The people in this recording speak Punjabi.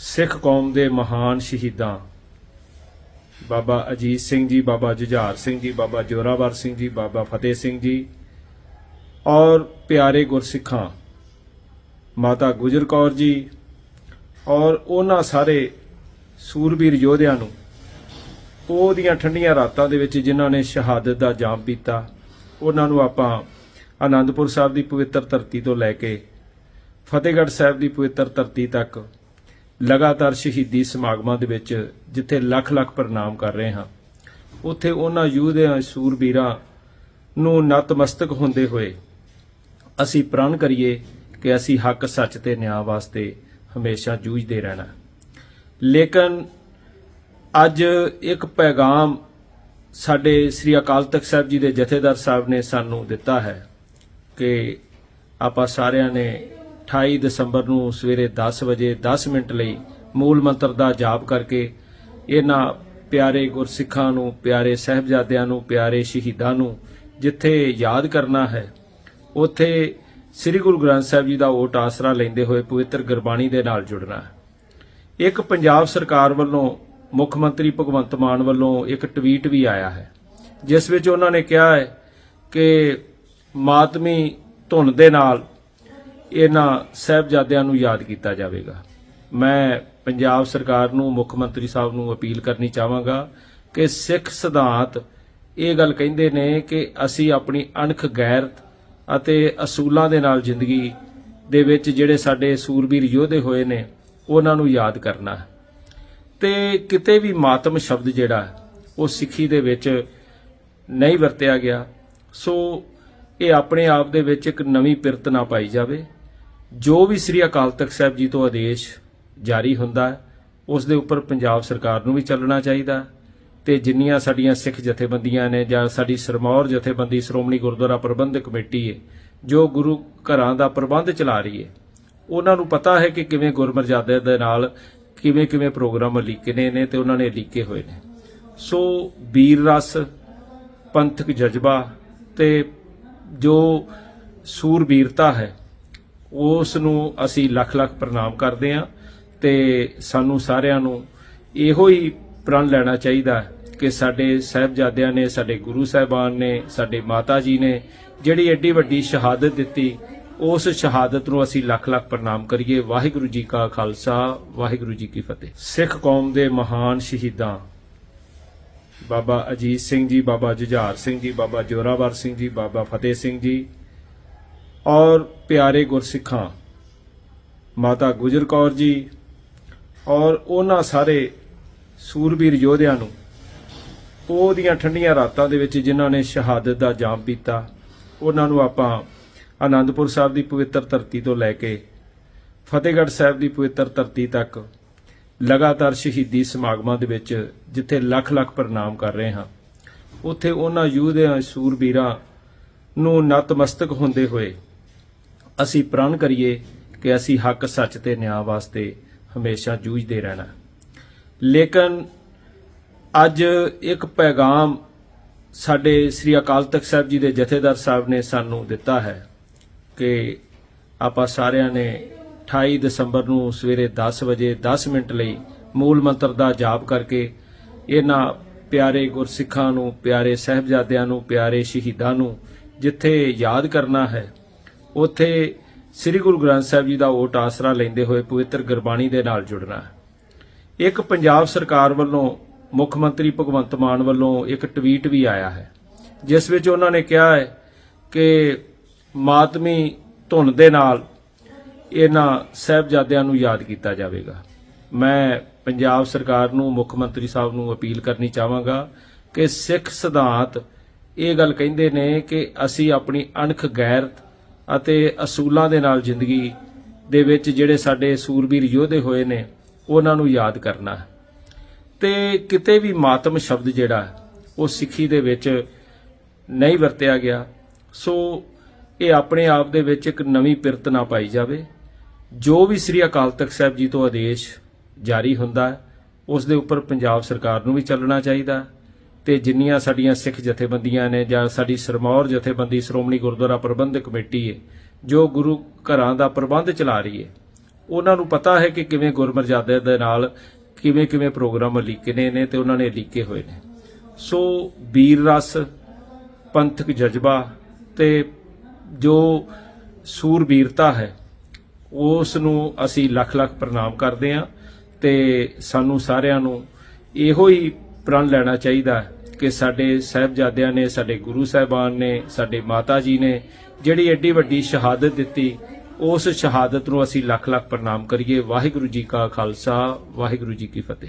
ਸਿੱਖ ਕੌਮ ਦੇ ਮਹਾਨ ਸ਼ਹੀਦਾਂ। ਬਾਬਾ ਅਜੀਤ ਸਿੰਘ ਜੀ, ਬਾਬਾ ਜੁਝਾਰ ਸਿੰਘ ਜੀ, ਬਾਬਾ ਜੋਰਾਵਰ ਸਿੰਘ ਜੀ, ਬਾਬਾ ਫਤਿਹ ਸਿੰਘ ਜੀ ਔਰ ਪਿਆਰੇ ਗੁਰਸਿੱਖਾਂ, ਮਾਤਾ ਗੁਜਰ ਕੌਰ ਜੀ ਔਰ ਉਹਨਾਂ ਸਾਰੇ ਸੂਰਬੀਰ ਯੋਧਿਆਂ ਨੂੰ ਉਹਦੀਆਂ ਠੰਡੀਆਂ ਰਾਤਾਂ ਦੇ ਵਿੱਚ ਜਿਨ੍ਹਾਂ ਨੇ ਸ਼ਹਾਦਤ ਦਾ ਜਾਮ ਪੀਤਾ, ਉਹਨਾਂ ਨੂੰ ਆਪਾਂ ਆਨੰਦਪੁਰ ਸਾਹਿਬ ਦੀ ਪਵਿੱਤਰ ਧਰਤੀ ਤੋਂ ਲੈ ਕੇ ਫਤਿਹਗੜ੍ਹ ਸਾਹਿਬ ਦੀ ਪਵਿੱਤਰ ਧਰਤੀ ਤੱਕ ਲਗਾਤਾਰ ਸ਼ਹੀਦੀ ਸਮਾਗਮਾਂ ਦੇ ਵਿੱਚ ਜਿੱਥੇ ਲੱਖ ਲੱਖ ਪ੍ਰਣਾਮ ਕਰ ਰਹੇ ਹਾਂ, ਉੱਥੇ ਉਹਨਾਂ ਯੋਧਿਆਂ ਸੂਰਬੀਰਾਂ ਨੂੰ ਨਤਮਸਤਕ ਹੁੰਦੇ ਹੋਏ ਅਸੀਂ ਪ੍ਰਣ ਕਰੀਏ ਕਿ ਅਸੀਂ ਹੱਕ, ਸੱਚ ਤੇ ਨਿਆਂ ਵਾਸਤੇ ਹਮੇਸ਼ਾ ਜੂਝਦੇ ਰਹਿਣਾ। ਲੇਕਿਨ ਅੱਜ ਇੱਕ ਪੈਗਾਮ ਸਾਡੇ ਸ੍ਰੀ ਅਕਾਲ ਤਖਤ ਸਾਹਿਬ ਜੀ ਦੇ ਜਥੇਦਾਰ ਸਾਹਿਬ ਨੇ ਸਾਨੂੰ ਦਿੱਤਾ ਹੈ ਕਿ ਆਪਾਂ ਸਾਰਿਆਂ ਨੇ 28 ਦਸੰਬਰ ਨੂੰ ਸਵੇਰੇ 10 ਵਜੇ 10 ਮਿੰਟ ਲਈ ਮੂਲ ਮੰਤਰ ਦਾ ਜਾਪ ਕਰਕੇ ਇਹਨਾਂ ਪਿਆਰੇ ਗੁਰਸਿੱਖਾਂ ਨੂੰ, ਪਿਆਰੇ ਸਹਿਬਜ਼ਾਦਿਆਂ ਨੂੰ, ਪਿਆਰੇ ਸ਼ਹੀਦਾਂ ਨੂੰ ਜਿੱਥੇ ਯਾਦ ਕਰਨਾ ਹੈ, ਉੱਥੇ ਸ੍ਰੀ ਗੁਰੂ ਗ੍ਰੰਥ ਸਾਹਿਬ ਜੀ ਦਾ ਓਟ ਆਸਰਾ ਲੈਂਦੇ ਹੋਏ ਪਵਿੱਤਰ ਗੁਰਬਾਣੀ ਦੇ ਨਾਲ ਜੁੜਨਾ ਹੈ। ਇੱਕ ਪੰਜਾਬ ਸਰਕਾਰ ਵੱਲੋਂ, ਮੁੱਖ ਮੰਤਰੀ ਭਗਵੰਤ ਮਾਨ ਵੱਲੋਂ ਇੱਕ ਟਵੀਟ ਵੀ ਆਇਆ ਹੈ, ਜਿਸ ਵਿੱਚ ਉਹਨਾਂ ਨੇ ਕਿਹਾ ਹੈ ਕਿ ਮਾਤਮੀ ਧੁਨ ਦੇ ਨਾਲ ਇਹਨਾਂ ਸਹਿਬਜ਼ਾਦਿਆਂ ਨੂੰ ਯਾਦ ਕੀਤਾ ਜਾਵੇਗਾ। ਮੈਂ ਪੰਜਾਬ ਸਰਕਾਰ ਨੂੰ, ਮੁੱਖ ਮੰਤਰੀ ਸਾਹਿਬ ਨੂੰ ਅਪੀਲ ਕਰਨੀ ਚਾਹਾਂਗਾ ਕਿ ਸਿੱਖ ਸਿਧਾਂਤ ਇਹ ਗੱਲ ਕਹਿੰਦੇ ਨੇ ਕਿ ਅਸੀਂ ਆਪਣੀ ਅਣਖ ਗੈਰਤ ਅਤੇ ਅਸੂਲਾਂ ਦੇ ਨਾਲ ਜ਼ਿੰਦਗੀ ਦੇ ਵਿੱਚ ਜਿਹੜੇ ਸਾਡੇ ਸੂਰਬੀਰ ਯੋਧੇ ਹੋਏ ਨੇ, ਉਹਨਾਂ ਨੂੰ ਯਾਦ ਕਰਨਾ ਹੈ। ਤੇ ਕਿਤੇ ਵੀ ਮਾਤਮ ਸ਼ਬਦ ਜਿਹੜਾ ਉਹ ਸਿੱਖੀ ਦੇ ਵਿੱਚ ਨਹੀਂ ਵਰਤਿਆ ਗਿਆ। ਸੋ ਇਹ ਆਪਣੇ ਆਪ ਦੇ ਵਿੱਚ ਇੱਕ ਨਵੀਂ ਪਿਰਤ ਨਾ ਪਾਈ ਜਾਵੇ। ਜੋ ਵੀ ਸ੍ਰੀ ਅਕਾਲ ਤਖਤ ਸਾਹਿਬ ਜੀ ਤੋਂ ਆਦੇਸ਼ ਜਾਰੀ ਹੁੰਦਾ ਉਸ ਦੇ ਉੱਪਰ ਪੰਜਾਬ ਸਰਕਾਰ ਨੂੰ ਵੀ ਚੱਲਣਾ ਚਾਹੀਦਾ ਹੈ। ਤੇ ਜਿੰਨੀਆਂ ਸਾਡੀਆਂ ਸਿੱਖ ਜਥੇਬੰਦੀਆਂ ਨੇ ਜਾਂ ਸਾਡੀ ਸਰਮੌਰ ਜਥੇਬੰਦੀ, ਸ਼੍ਰੋਮਣੀ ਗੁਰਦੁਆਰਾ ਪ੍ਰਬੰਧਕ ਕਮੇਟੀ ਹੈ, ਜੋ ਗੁਰੂ ਘਰਾਂ ਦਾ ਪ੍ਰਬੰਧ ਚਲਾ ਰਹੀ ਹੈ, ਉਹਨਾਂ ਨੂੰ ਪਤਾ ਹੈ ਕਿ ਕਿਵੇਂ ਗੁਰਮਰਜ਼ਾਦੇ ਦੇ ਨਾਲ ਕਿਵੇਂ ਕਿਵੇਂ ਪ੍ਰੋਗਰਾਮ ਲਿਖਣੇ ਨੇ ਤੇ ਉਹਨਾਂ ਨੇ ਲਿਖੇ ਹੋਏ ਨੇ। ਸੋ ਵੀਰ ਰਸ, ਪੰਥਕ ਜਜ਼ਬਾ ਤੇ ਜੋ ਸੂਰਬੀਰਤਾ ਹੈ ਉਸ ਨੂੰ ਅਸੀਂ ਲੱਖ ਲੱਖ ਪ੍ਰਣਾਮ ਕਰਦੇ ਹਾਂ ਤੇ ਸਾਨੂੰ ਸਾਰਿਆਂ ਨੂੰ ਇਹੋ ਹੀ ਪ੍ਰਣ ਲੈਣਾ ਚਾਹੀਦਾ ਕਿ ਸਾਡੇ ਸਹਿਬਜ਼ਾਦਿਆਂ ਨੇ, ਸਾਡੇ ਗੁਰੂ ਸਾਹਿਬਾਨ ਨੇ, ਸਾਡੇ ਮਾਤਾ ਜੀ ਨੇ ਜਿਹੜੀ ਐਡੀ ਵੱਡੀ ਸ਼ਹਾਦਤ ਦਿੱਤੀ, ਉਸ ਸ਼ਹਾਦਤ ਨੂੰ ਅਸੀਂ ਲੱਖ ਲੱਖ ਪ੍ਰਣਾਮ ਕਰੀਏ। ਵਾਹਿਗੁਰੂ ਜੀ ਕਾ ਖਾਲਸਾ, ਵਾਹਿਗੁਰੂ ਜੀ ਕੀ ਫਤਿਹ। ਸਿੱਖ ਕੌਮ ਦੇ ਮਹਾਨ ਸ਼ਹੀਦਾਂ, ਬਾਬਾ ਅਜੀਤ ਸਿੰਘ ਜੀ, ਬਾਬਾ ਜੁਝਾਰ ਸਿੰਘ ਜੀ, ਬਾਬਾ ਜੋਰਾਵਰ ਸਿੰਘ ਜੀ, ਬਾਬਾ ਫਤਿਹ ਸਿੰਘ ਜੀ ਔਰ ਪਿਆਰੇ ਗੁਰਸਿੱਖਾਂ, ਮਾਤਾ ਗੁਜਰ ਕੌਰ ਜੀ ਔਰ ਉਹਨਾਂ ਸਾਰੇ ਸੂਰਬੀਰ ਯੋਧਿਆਂ ਨੂੰ, ਉਹ ਦੀਆਂ ਠੰਡੀਆਂ ਰਾਤਾਂ ਦੇ ਵਿੱਚ ਜਿਨ੍ਹਾਂ ਨੇ ਸ਼ਹਾਦਤ ਦਾ ਜਾਮ ਪੀਤਾ, ਉਹਨਾਂ ਨੂੰ ਆਪਾਂ ਆਨੰਦਪੁਰ ਸਾਹਿਬ ਦੀ ਪਵਿੱਤਰ ਧਰਤੀ ਤੋਂ ਲੈ ਕੇ ਫਤਿਹਗੜ੍ਹ ਸਾਹਿਬ ਦੀ ਪਵਿੱਤਰ ਧਰਤੀ ਤੱਕ ਲਗਾਤਾਰ ਸ਼ਹੀਦੀ ਸਮਾਗਮਾਂ ਦੇ ਵਿੱਚ ਜਿੱਥੇ ਲੱਖ ਲੱਖ ਪ੍ਰਣਾਮ ਕਰ ਰਹੇ ਹਾਂ, ਉੱਥੇ ਉਹਨਾਂ ਯੋਧਿਆਂ, ਸੂਰਬੀਰਾਂ ਨੂੰ ਨਤਮਸਤਕ ਹੁੰਦੇ ਹੋਏ ਅਸੀਂ ਪ੍ਰਣ ਕਰੀਏ ਕਿ ਅਸੀਂ ਹੱਕ, ਸੱਚ ਤੇ ਨਿਆਂ ਵਾਸਤੇ ਹਮੇਸ਼ਾ ਜੂਝਦੇ ਰਹਿਣਾ। ਲੇਕਿਨ ਅੱਜ ਇੱਕ ਪੈਗਾਮ ਸਾਡੇ ਸ੍ਰੀ ਅਕਾਲ ਤਖਤ ਸਾਹਿਬ ਜੀ ਦੇ ਜਥੇਦਾਰ ਸਾਹਿਬ ਨੇ ਸਾਨੂੰ ਦਿੱਤਾ ਹੈ ਕਿ ਆਪਾਂ ਸਾਰਿਆਂ ਨੇ 28 ਦਸੰਬਰ ਨੂੰ ਸਵੇਰੇ 10 ਵਜੇ 10 ਮਿੰਟ ਲਈ ਮੂਲ ਮੰਤਰ ਦਾ ਜਾਪ ਕਰਕੇ ਇਹਨਾਂ ਪਿਆਰੇ ਗੁਰਸਿੱਖਾਂ ਨੂੰ, ਪਿਆਰੇ ਸਹਿਬਜ਼ਾਦਿਆਂ ਨੂੰ, ਪਿਆਰੇ ਸ਼ਹੀਦਾਂ ਨੂੰ ਜਿੱਥੇ ਯਾਦ ਕਰਨਾ ਹੈ ਉੱਥੇ ਸ੍ਰੀ ਗੁਰੂ ਗ੍ਰੰਥ ਸਾਹਿਬ ਜੀ ਦਾ ਓਟ ਆਸਰਾ ਲੈਂਦੇ ਹੋਏ ਪਵਿੱਤਰ ਗੁਰਬਾਣੀ ਦੇ ਨਾਲ ਜੁੜਨਾ ਇੱਕ ਪੰਜਾਬ ਸਰਕਾਰ ਵੱਲੋਂ, ਮੁੱਖ ਮੰਤਰੀ ਭਗਵੰਤ ਮਾਨ ਵੱਲੋਂ ਇੱਕ ਟਵੀਟ ਵੀ ਆਇਆ ਹੈ, ਜਿਸ ਵਿੱਚ ਉਹਨਾਂ ਨੇ ਕਿਹਾ ਹੈ ਕਿ ਮਾਤਮੀ ਧੁਨ ਦੇ ਨਾਲ ਇਹਨਾਂ ਸਹਿਬਜ਼ਾਦਿਆਂ ਨੂੰ ਯਾਦ ਕੀਤਾ ਜਾਵੇਗਾ। ਮੈਂ ਪੰਜਾਬ ਸਰਕਾਰ ਨੂੰ, ਮੁੱਖ ਮੰਤਰੀ ਸਾਹਿਬ ਨੂੰ ਅਪੀਲ ਕਰਨੀ ਚਾਹਾਂਗਾ ਕਿ ਸਿੱਖ ਸਿਧਾਂਤ ਇਹ ਗੱਲ ਕਹਿੰਦੇ ਨੇ ਕਿ ਅਸੀਂ ਆਪਣੀ ਅਣਖ ਗੈਰਤ ਅਤੇ ਅਸੂਲਾਂ ਦੇ ਨਾਲ ਜ਼ਿੰਦਗੀ ਦੇ ਵਿੱਚ ਜਿਹੜੇ ਸਾਡੇ ਸੂਰਬੀਰ ਯੋਧੇ ਹੋਏ ਨੇ, ਉਹਨਾਂ ਨੂੰ ਯਾਦ ਕਰਨਾ। ਹੈ ਤੇ ਕਿਤੇ ਵੀ ਮਾਤਮ ਸ਼ਬਦ ਜਿਹੜਾ, ਉਹ ਸਿੱਖੀ ਦੇ ਵਿੱਚ ਨਹੀਂ ਵਰਤਿਆ ਗਿਆ। ਸੋ ਇਹ ਆਪਣੇ ਆਪ ਦੇ ਵਿੱਚ ਇੱਕ ਨਵੀਂ ਪਿਰਤ ਨਾ ਪਾਈ ਜਾਵੇ। ਜੋ ਵੀ ਸ੍ਰੀ ਅਕਾਲ ਤਖਤ ਸਾਹਿਬ ਜੀ ਤੋਂ ਆਦੇਸ਼ ਜਾਰੀ ਹੁੰਦਾ, ਉਸ ਦੇ ਉੱਪਰ ਪੰਜਾਬ ਸਰਕਾਰ ਨੂੰ ਵੀ ਚੱਲਣਾ ਚਾਹੀਦਾ। ਤੇ ਜਿੰਨੀਆਂ ਸਾਡੀਆਂ ਸਿੱਖ ਜਥੇਬੰਦੀਆਂ ਨੇ ਜਾਂ ਸਾਡੀ ਸਰਮੌਰ ਜਥੇਬੰਦੀ, ਸ਼੍ਰੋਮਣੀ ਗੁਰਦੁਆਰਾ ਪ੍ਰਬੰਧਕ ਕਮੇਟੀ ਹੈ ਜੋ ਗੁਰੂ ਘਰਾਂ ਦਾ ਪ੍ਰਬੰਧ ਚਲਾ ਰਹੀ ਹੈ ਉਹਨਾਂ ਨੂੰ ਪਤਾ ਹੈ ਕਿ ਕਿਵੇਂ ਗੁਰਮਰਜ਼ਾਦੇ ਦੇ ਨਾਲ ਕਿਵੇਂ ਕਿਵੇਂ ਪ੍ਰੋਗਰਾਮ ਲਿਖਣੇ ਨੇ ਤੇ ਉਹਨਾਂ ਨੇ ਲਿਖੇ ਹੋਏ ਨੇ। ਸੋ ਵੀਰ ਰਸ, ਪੰਥਕ ਜਜ਼ਬਾ ਤੇ ਜੋ ਸੂਰਬੀਰਤਾ ਹੈ, ਉਸ ਨੂੰ ਅਸੀਂ ਲੱਖ ਲੱਖ ਪ੍ਰਣਾਮ ਕਰਦੇ ਹਾਂ ਤੇ ਸਾਨੂੰ ਸਾਰਿਆਂ ਨੂੰ ਇਹੋ ਹੀ ਪ੍ਰਣ ਲੈਣਾ ਚਾਹੀਦਾ ਕਿ ਸਾਡੇ ਸਹਿਬਜ਼ਾਦਿਆਂ ਨੇ, ਸਾਡੇ ਗੁਰੂ ਸਾਹਿਬਾਨ ਨੇ, ਸਾਡੇ ਮਾਤਾ ਜੀ ਨੇ ਜਿਹੜੀ ਐਡੀ ਵੱਡੀ ਸ਼ਹਾਦਤ ਦਿੱਤੀ, ਉਸ ਸ਼ਹਾਦਤ ਨੂੰ ਅਸੀਂ ਲੱਖ ਲੱਖ ਪ੍ਰਣਾਮ ਕਰੀਏ। ਵਾਹਿਗੁਰੂ ਜੀ ਕਾ ਖਾਲਸਾ, ਵਾਹਿਗੁਰੂ ਜੀ ਕੀ ਫਤਿਹ।